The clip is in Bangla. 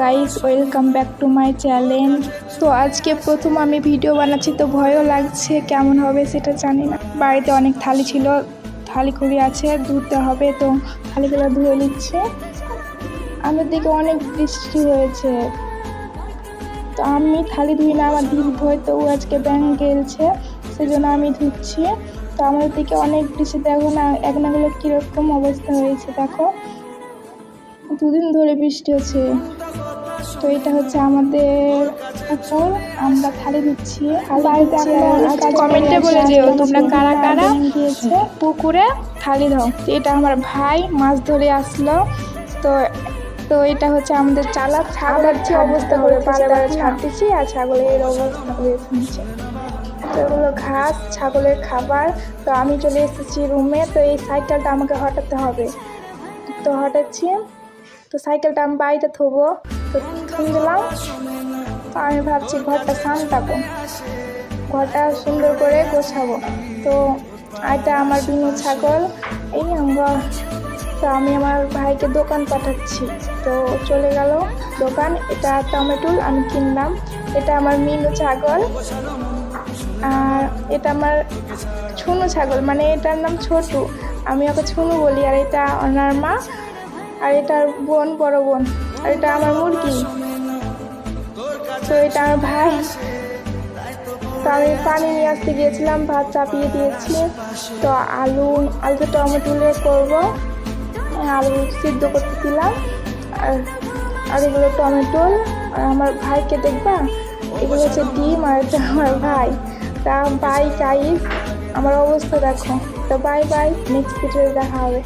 Guys welcome back to my channel তো আজকে প্রথম আমি ভিডিও বানাচ্ছি, তো ভয়ও লাগছে কেমন হবে সেটা জানি না। বাড়িতে অনেক থালি ছিল, থালি খুঁড়ি আছে, ধুতে হবে, তো থালিগুলো ধুয়ে নিচ্ছে। আমাদের দিকে অনেক বৃষ্টি হয়েছে। তো আমি থালি ধুই না, আমার দিদি ধোয় তো ও আজকে ব্যাংক গেলছে সেই জন্য আমি ধুচ্ছি। তো আমাদের দিকে অনেক বৃষ্টি, দেখো না, এক নাগুলো কীরকম অবস্থা হয়েছে, দেখো। দুদিন ধরে বৃষ্টি হচ্ছে। তো এটা হচ্ছে আমাদের পুকুর আমরা থালি দিচ্ছি। কমেন্টে বলে যেও তোমরা কারা কারা পুকুরে থালি দাও। এটা আমার ভাই মাছ ধরে আসলো। তো তো এটা হচ্ছে আমাদের চালা। ছাগলের যে অবস্থা করে বারে বারে ছাড়তেছি আর ছাগলের অবস্থা হয়ে শুনছে তো এগুলো ঘাস ছাগলের খাবার। তো আমি চলে এসেছি রুমে তো এই সাইকেলটা আমাকে হটাতে হবে। তো হটাচ্ছি। তো সাইকেলটা আমি বাড়িতে থবো। তো থুন দিলাম। তো আমি ভাবছি ঘরটা সামটাবো ঘরটা সুন্দর করে গোছাবো। তো এটা আমার বিনু ছাগল। এই আমরা তো আমি আমার ভাইকে দোকান পাঠাচ্ছি। তো চলে গেল দোকান। এটা টমেটোল আমি কিনলাম। এটা আমার মিনু ছাগল। আর এটা আমার ছুনু ছাগল। মানে এটার নাম ছোটু। আমি ওকে ছুনু বলি আর এটা ওনার মা। আর এটার বোন, বড় বোন। আর এটা আমার মুরগি। তো এটা আমার ভাই। তো আমি পানি নিয়ে আসতে গিয়েছিলাম, ভাত চাপিয়ে দিয়েছি। তো আলু আলু টমেটো করব। আলু সিদ্ধ করতে দিলাম। আর আর এগুলো টমেটো। আর আমার ভাইকে দেখবা? এগুলো হচ্ছে ডিম আর এটা আমার ভাই। তা বাই গাইস আমার অবস্থা দেখো। তো বাই বাই নেক্সট ভিডিও দেখা হবে।